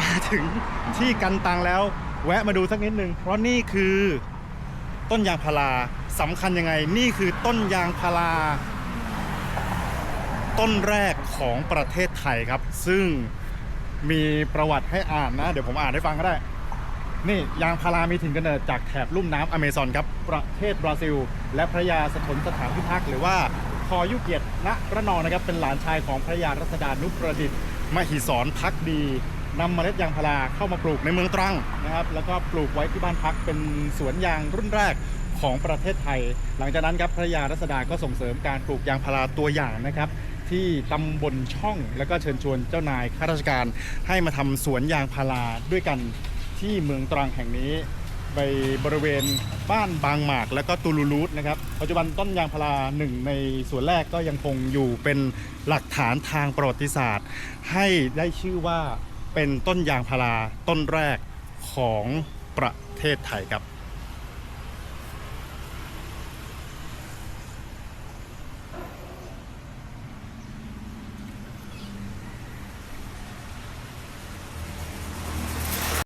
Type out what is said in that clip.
มาถึงที่กันตังแล้ว แวะมาดูสักนิดนึง เพราะนี่คือต้นยางพาราสำคัญยังไง นี่คือต้นยางพาราต้นแรกของประเทศไทยครับ ซึ่งมีประวัติให้อ่านนะ เดี๋ยวผมอ่านให้ฟังก็ได้ นี่ยางพารามีถิ่นกำเนิดจากแถบลุ่มน้ำอเมซอนครับประเทศบราซิล และพระยาสถนสถานพิทักษ์หรือว่าคอยุเกียรติณระนองนะครับเป็นหลานชายของพระยารัศดานุประดิษฐ์มหิศรพักดี นำเมล็ดยางพาราเข้ามาปลูกในเมืองตรังนะครับ แล้วก็ปลูกไว้ที่บ้านพักเป็นสวนยางรุ่นแรกของประเทศไทย หลังจากนั้นครับพระยารัศดาก็ส่งเสริมการปลูกยางพาราตัวอย่างนะครับ ที่ตำบลช่องแล้วก็เชิญชวนเจ้านายข้าราชการ ให้มาทำสวนยางพาราด้วยกันที่เมืองตรังแห่งนี้ไปบริเวณบ้านบางหมากแล้วก็ตูลูรูทนะครับปัจจุบันต้นยางพาราหนึ่งในสวนแรกก็ยังคงอยู่เป็นหลักฐานทางประวัติศาสตร์ ให้ได้ชื่อว่า เป็นต้นยางพาราต้นแรกของประเทศไทยครับ